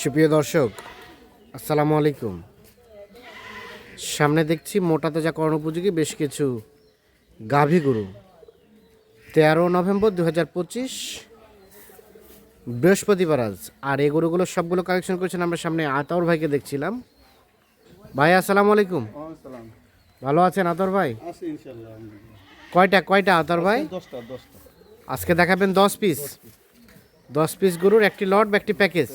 সুপ্রিয় দর্শক আসসালামু আলাইকুম। সামনে দেখছি মোটা তাজা কর্ণ উপযোগী বেশ কিছু গাভী গরু। তেরো নভেম্বর দু হাজার পঁচিশ বৃহস্পতিবার আজ। আর এই গরুগুলো সবগুলো কালেকশন করেছেন আমরা সামনে আতাউর ভাইকে দেখছিলাম। ভাই আসসালামু আলাইকুম। ভালো আছেন আতর ভাই? কয়টা কয়টা আতর ভাই? আজকে দেখাবেন দশ পিস দশ পিস গরুর একটি লট বা একটি প্যাকেজ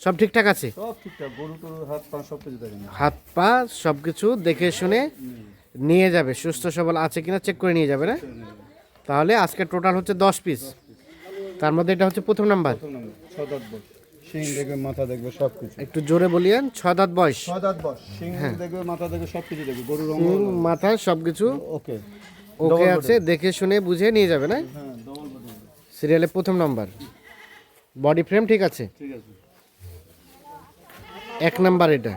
সব ঠিকঠাক আছে? সব ঠিকঠাক গরু টরু হাত পা সব কিছু দেখেন। হাত পা সব কিছু দেখে শুনে নিয়ে যাবে সুস্থ সবল আছে কিনা চেক করে নিয়ে যাবে না? তাহলে আজকে টোটাল হচ্ছে দশ পিস তার মধ্যে এটা হচ্ছে প্রথম নাম্বার ছ দাঁত বস। শিং দেখবে মাথা দেখবে সব কিছু। একটু জোরে বলিয়েন ছ দাঁত বয়স। ছ দাঁত বস শিং দেখবে মাথা দেখবে সব কিছু দেখবে গরুর হুম, মাথায় সব কিছু ওকে। ওকে আছে দেখে শুনে বুঝে নিয়ে যাবে না? হ্যাঁ সিরিয়ালের প্রথম নাম্বার বডি ফ্রেম ঠিক আছে? ঠিক আছে। এক নাম্বার এটা।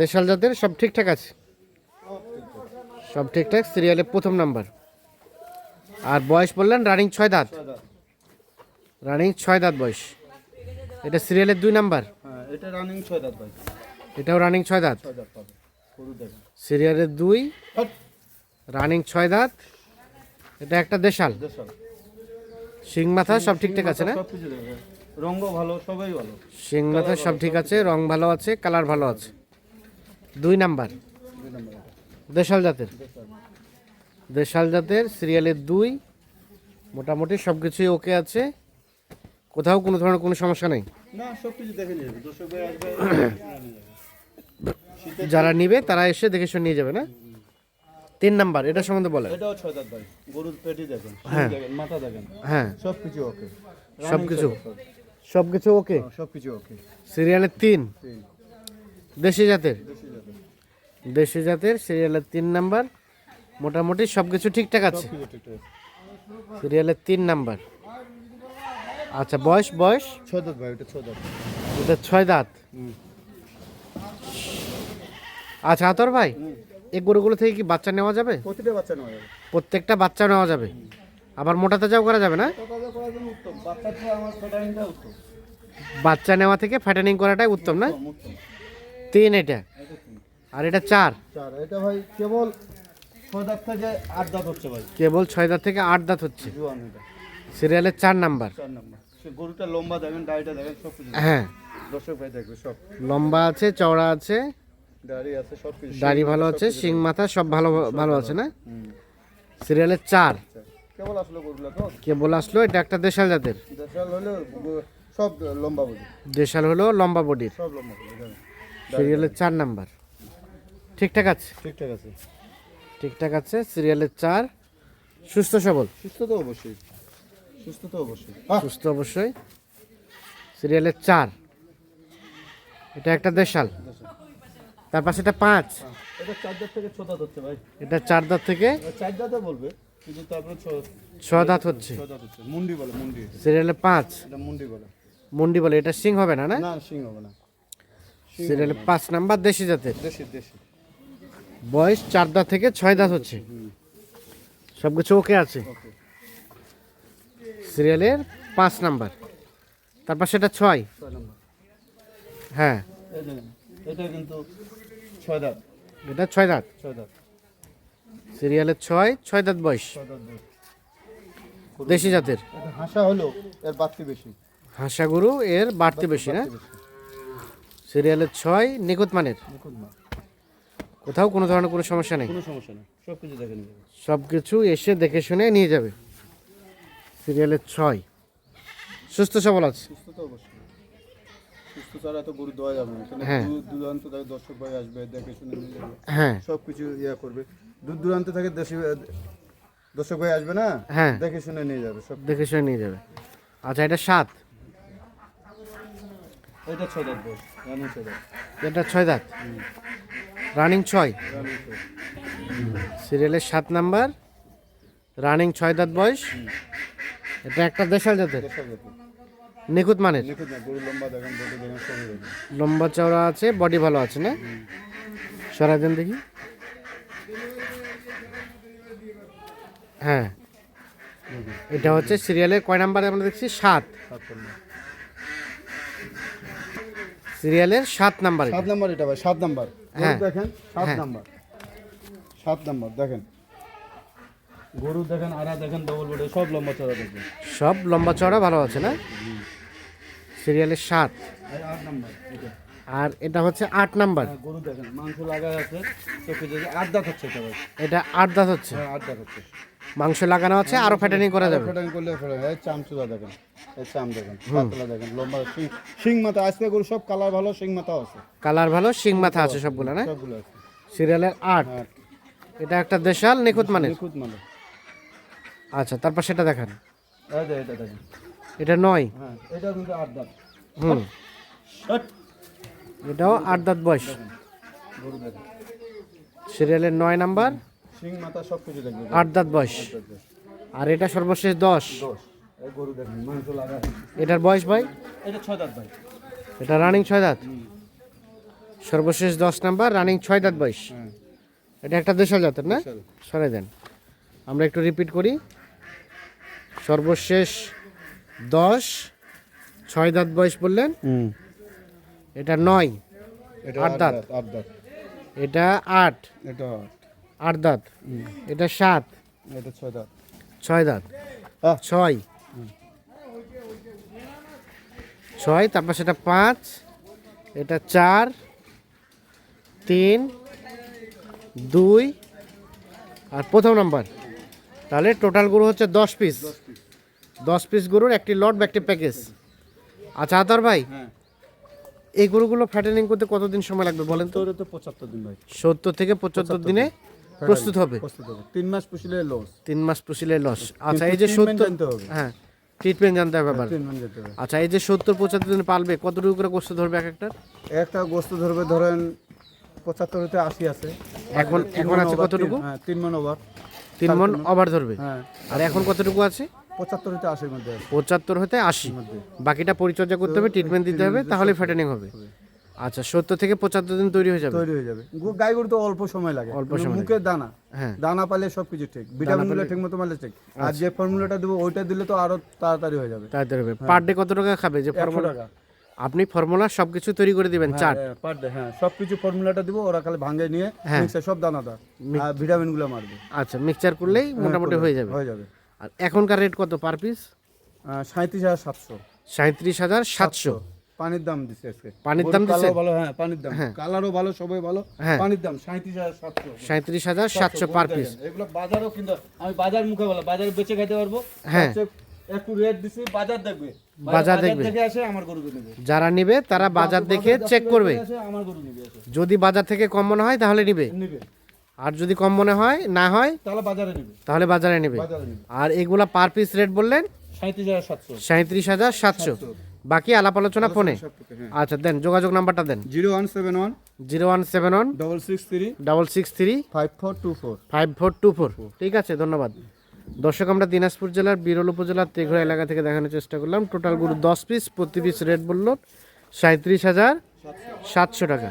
দেশাল জাতের সব ঠিকঠাক আছে? সব ঠিকঠাক সিরিয়ালের প্রথম নাম্বার। আর বয়স বললেন রানিং ছয় দাঁত। রানিং ছয় দাঁত বয়স। এটা সিরিয়ালের দুই নাম্বার। এটা রানিং ছয় দাঁত ভাই এটাও রানিং ছয় দাঁত। সিরিয়ালের দুই রানিং ছয় দাঁত। এটা একটা দেশাল। শিং মাথা সব ঠিকঠাক আছে না? রঙও ভালো সবাই ভালো। শিং মাথা সব ঠিক আছে রং ভালো আছে কালার ভালো আছে। দুই নাম্বার। দেশাল জাতের। দেশাল জাতের সিরিয়ালের দুই মোটামুটি সব কিছুই ওকে আছে। কোথাও কোনো ধরনের কোনো সমস্যা নেই? সব কিছু যারা নিবে তারা এসে দেখে শুনে নিয়ে যাবে না? তিন নাম্বার এটা সম্বন্ধে বলে এটাও ছয় দাঁত ভাই। গরুর পেটি দেখেন হ্যাঁ। মাথা দেখেন। হ্যাঁ। সব কিছু ওকে। সবকিছু? সব কিছু ওকে সব কিছু ওকে সিরিয়ালের তিন? দেশি জাতের? দেশি জাতের। সিরিয়ালের তিন নাম্বার। মোটামুটি সব কিছু ঠিকঠাক আছে। সিরিয়ালের তিন নাম্বার। আচ্ছা বয়স বয়স? ছয় দাঁত ভাই ওটা ছয় দাঁত। এটা ছয় দাঁত। আচ্ছা আতর ভাই এই গরুগুলো থেকে কি বাচ্চা নেওয়া যাবে? প্রতিটা বাচ্চা নেওয়া যাবে। প্রত্যেকটা বাচ্চা নেওয়া যাবে? আবার মোটা তাজাও করা যাবে না? বাচ্চা নেওয়া থেকে ফ্যাটেনিং করাটাই উত্তম না? তিন এটা। আর এটা চার। চার। এটা ভাই কেবল ছয় দাঁত থেকে আট দাঁত হচ্ছে ভাই। কেবল ছয় দাঁত থেকে আট দাঁত হচ্ছে। সিরিয়ালের চার নাম্বার। গরুটা লম্বা দেখেন দাড়িটা দেখেন সব কিছু হ্যাঁ। দর্শক ভাই দেখবে সব। লম্বা আছে চওড়া আছে দাড়ি আছে সব কিছু। দাড়ি ভালো আছে শিং মাথা সব ভালো ভালো আছে না? সিরিয়ালের চার। কেবল আসলো গরুগুলো তো? কেবল আসলো এটা একটা দেশাল জাতের। দেশাল হলে সব লম্বা বুঝি দেশাল হলো লম্বা বডির। সব লম্বা। সিরিয়ালের চার নাম্বার। ঠিকঠাক আছে? ঠিকঠাক আছে। ঠিকঠাক আছে সিরিয়ালের চার। সুস্থ সবল? সুস্থ তো অবশ্যই। সুস্থ তো অবশ্যই। সুস্থ অবশ্যই। সিরিয়ালের চার। এটা একটা দেশাল। তার পাশে এটা পাঁচ। এটা চার দাঁত থেকে ছ দাঁত হচ্ছে ভাই। এটা চার দাঁত থেকে চার দাঁতে বলবে। কিন্তু তারপরে ছ ছ দাঁত হচ্ছে। মুন্ডি বলে মুন্ডি। সিরিয়ালে পাঁচ। মুন্ডি বলে। মুন্ডি বলে এটা সিং হবে না না? সিং হবে না। সিরিয়ালে পাঁচ নাম্বার দেশি জাতের। বয়স চার দাঁত থেকে ছয় দাঁত হচ্ছে। সব কিছু ওকে আছে। সিরিয়ালের পাঁচ নাম্বার। তারপর সেটা ছয়। ছয় হ্যাঁ। এটা কিন্তু ছয় দাঁত। এটা ছয় দাঁত। ছয় দাঁত। সিরিয়ালের ছয় ছয় দাঁত বয়স। দেশি জাতের। এটা হাসা হলো এর বাড়তি বেশি। হাঁসা গরু এর বাড়তি বেশি না? সিরিয়ালের ছয় নিখুঁত মানের? কোথাও কোনো ধরনের কোনো সমস্যা নেই? কোনো সমস্যা নেই। সব কিছু দেখে নিয়ে সব কিছু এসে দেখে শুনে নিয়ে যাবে। সিরিয়ালের ছয়। সুস্থ সবল আছে? সুস্থ তো অবশ্যই। সুস্থ ছাড়া তো গরু দেওয়া যাবে না। হ্যাঁ। দূর দূরান্ত দর্শক ভাই আসবে দেখে শুনে নিয়ে যাবে। হ্যাঁ। সব কিছু ইয়ে করবে। দূর দূরান্ত থেকে দেশি দর্শক ভাই আসবে না? হ্যাঁ। দেখে শুনে নিয়ে যাবে সব। দেখে শুনে নিয়ে যাবে। আচ্ছা এটা সাত। এটা ছয় দাঁত বয়স। রানিং ছয় দাঁত। এটা ছয় দাঁত। রানিং ছয়। সিরিয়ালের সাত নাম্বার। রানিং ছয় দাঁত বয়স। এটা একটা দেশাল জাতের। নিখুঁত মানের। লম্বা চওড়া আছে বডি ভালো আছে না? সরাই দেন দেখি। হ্যাঁ। এটা হচ্ছে সিরিয়ালের কয় নাম্বার আমরা দেখছি? সাত। সিরিয়ালের সাত নাম্বার সাত নাম্বার এটা ভাই সাত নাম্বার। হ্যাঁ। দেখেন সাত হ্যাঁ। নাম্বার। সাত নাম্বার দেখেন। গরু দেখেন আড়া দেখেন ডবল বডি সব লম্বা চড়া দেখবেন সব লম্বা চড়া ভালো আছে না? সিরিয়ালের সাত। আট নাম্বার এটা। আর এটা হচ্ছে আট নাম্বার। হ্যাঁ, গরু দেখেন মাংস লাগাই আছে চোখে যদি আট দাঁত হচ্ছে এটা ভাই। এটা আট দাঁত হচ্ছে। হ্যাঁ আট দাঁত হচ্ছে মাংস লাগানো আছে আরও ফ্যাটানিং করা যাবে। ফেটাং করলে ফেটাং এই চাম চুলা দেখেন এই চাম দেখেন পাতলা দেখেন লম্বা শিং শিং মাথা আজকে গরু সব কালার ভালো শিং মাথাও আছে। কালার ভালো শিং মাথা আছে সবগুলো না? সবগুলো আছে। সিরিয়ালের আট। হ্যাঁ। এটা একটা দেশাল নিখুঁত মানের? নিখুঁত মানে আচ্ছা তারপর সেটা দেখান। এই যে এটা দেখেন। এটা নয়। হ্যাঁ এটাও কিন্তু আট দাঁত। হুম। এটাও আট দাঁত বয়স। সিরিয়ালের নয় নাম্বার। আট দাঁত বয়স। আর এটা সর্বশেষ দশ। এটার বয়স ভাই? এটা রানিং ছয় দাঁত। সর্বশেষ দশ নাম্বার রানিং ছয় দাঁত বয়স। হ্যাঁ। এটা একটা দেশাল জাতের না। সরে দেন। আমরা একটু রিপিট করি। সর্বশেষ দশ ছয় দাঁত বয়স বললেন। হুম। এটা নয় এটা আট দাঁত। দাঁত আট দাঁত। এটা আট এটা আট। দাঁত। এটা সাত এটা ছয় দাঁত। ছয় দাঁত। ছয়। ছয় তারপর সেটা পাঁচ এটা চার তিন দুই আর প্রথম নাম্বার। তাহলে টোটাল গরু হচ্ছে দশ পিস দশ পিস গরুর একটি লট বা একটি প্যাকেজ আচ্ছা আতর ভাই হ্যাঁ। এই গরুগুলো ফ্যাটেনিং করতে কতদিন সময় লাগবে বলেন তো? তো পঁচাত্তর দিন ভাই। সত্তর থেকে পঁচাত্তর দিনে প্রস্তুত হবে? প্রস্তুত হবে। তিন মাস পুষলে লস তিন মাস পুষিলে লস আচ্ছা এই যে সত্তর। হ্যাঁ ট্রিটমেন্ট জানতে হবে ব্যাপার আচ্ছা এই যে সত্তর পঁচাত্তর দিন পালবে কতটুকু করে গোস্ত ধরবে এক একটা একটা গোস্ত ধরবে ধরেন পঁচাত্তর হতে আশি আছে। এখন এখন আছে কতটুকু তিন- হ্যাঁ তিন মন ওভার তিন মন ওভার ধরবে। হ্যাঁ। আর এখন কতটুকু আছে? পঁচাত্তর হতে আশির মধ্যে পঁচাত্তর হতে আশি। বাকিটা পরিচর্যা করতে হবে ট্রিটমেন্ট দিতে হবে তাহলে ফ্যাটেনিং হবে। আচ্ছা সত্তর থেকে পঁচাত্তর দিন তৈরি হয়ে যাবে? তৈরি হয়ে যাবে। গাই গরু তো অল্প সময় লাগে। অল্প সময় মুখে দানা। হ্যাঁ। দানা পালে সবকিছু ঠিক। ঠিক মতো পালে ঠিক। আর যে ফর্মুলাটা দেবো ওইটা দিলে তো আরও তাড়াতাড়ি হয়ে যাবে। তাড়াতাড়ি হবে। পার ডে কত টাকা খাবে? যে ফর্মুলা আপনি ফর্মুলা সবকিছু তৈরি করে দিবেন চাট। পার ডে হ্যাঁ। সবকিছু ফর্মুলাটা দিব ওরা খালি ভাঙে নিয়ে হ্যাঁ। মিক্সার সব দানাদার আর ভিটামিনগুলো মারবে। আচ্ছা মিক্সচার করলেই মোটামুটি হয়ে যাবে। হয়ে যাবে। আর এখনকার রেট কত পার পিস সাঁত্রিশ হাজার সাতশো। সাঁত্রিশ হাজার সাতশো। পানির দাম আজকে। পানির দাম দিছে? ভালো হ্যাঁ পানির দাম। কালারও ভালো সবাই ভালো। হ্যাঁ। পানির দাম সাঁত্রিশ হাজার সাতশো। সাঁত্রিশ হাজার সাতশো পার পিস এগুলো বাজারও কিন্তু আমি বাজার মুখে বলা বাজারে বেচে খেতে পারব। হ্যাঁ। একটু রেট দিছি বাজার দেখবে। বাজার দেখবে। আসে আমার গরু নেবে। যারা নিবে তারা বাজার দেখে চেক করবে। আমার গরু নেবে যদি বাজার থেকে কম মনে হয় তাহলে নিবে। নেবে। আর যদি কম মনে হয় না হয় তাহলে বাজারে নেবে। তাহলে বাজারে নেবে। আর এগুলা পার পিস রেট বললেন? সাঁত্রিশ হাজার সাতশো। বাকি আলাপ আলোচনা ফোনে? হ্যাঁ। আচ্ছা দেন যোগাযোগ নাম্বারটা দেন। Zero one seven one. Zero one seven one. Double six three. Double six three. Five four two four. Five four two four. ঠিক আছে ধন্যবাদ। দর্শক আমরা দিনাজপুর জেলার বিরল উপজেলার তেঘরা এলাকা থেকে দেখানোর চেষ্টা করলাম। টোটাল গরু দশ পিস প্রতি পিস রেট বলল সাঁত্রিশ হাজার সাতশো টাকা।